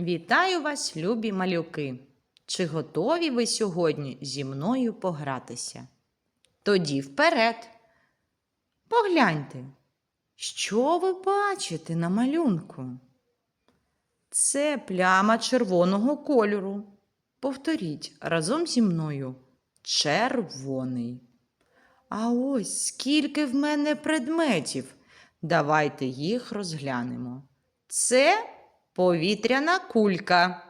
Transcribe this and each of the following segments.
Вітаю вас, любі малюки! Чи готові ви сьогодні зі мною погратися? Тоді вперед. Погляньте, що ви бачите на малюнку? Це пляма червоного кольору. Повторіть разом зі мною червоний. А ось скільки в мене предметів. Давайте їх розглянемо. Це повітряна кулька.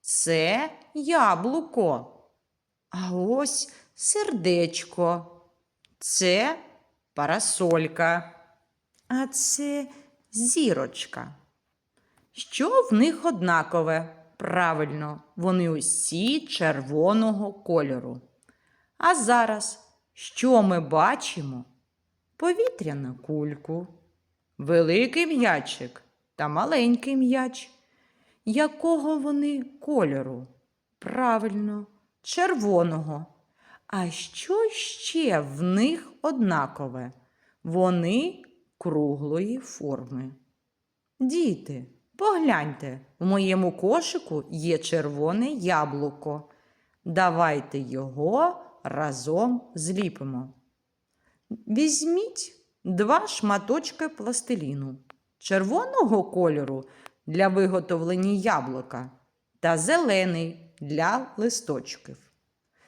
Це яблуко. А ось сердечко. Це парасолька. А це зірочка. Що в них однакове? Правильно, вони усі червоного кольору. А зараз що ми бачимо? Повітряну кульку, великий м'ячик та маленький м'яч. Якого вони кольору? Правильно, червоного. А що ще в них однакове? Вони круглої форми. Діти, погляньте, в моєму кошику є червоне яблуко. Давайте його разом зліпимо. Візьміть два шматочки пластиліну червоного кольору для виготовлення яблука та зелений для листочків.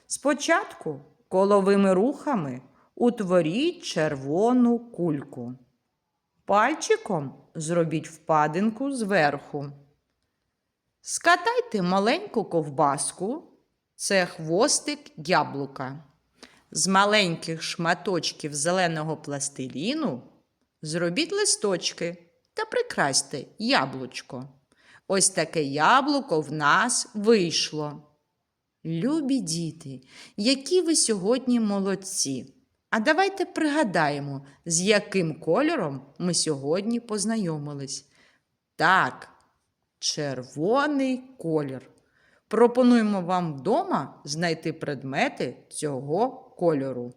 Спочатку коловими рухами утворіть червону кульку. Пальчиком зробіть впадинку зверху. Скатайте маленьку ковбаску, це хвостик яблука. З маленьких шматочків зеленого пластиліну зробіть листочки та прикрасьте яблучко. Ось таке яблуко в нас вийшло. Любі діти, які ви сьогодні молодці. А давайте пригадаємо, з яким кольором ми сьогодні познайомились. Так, червоний колір. Пропонуємо вам вдома знайти предмети цього кольору.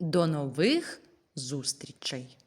До нових зустрічей!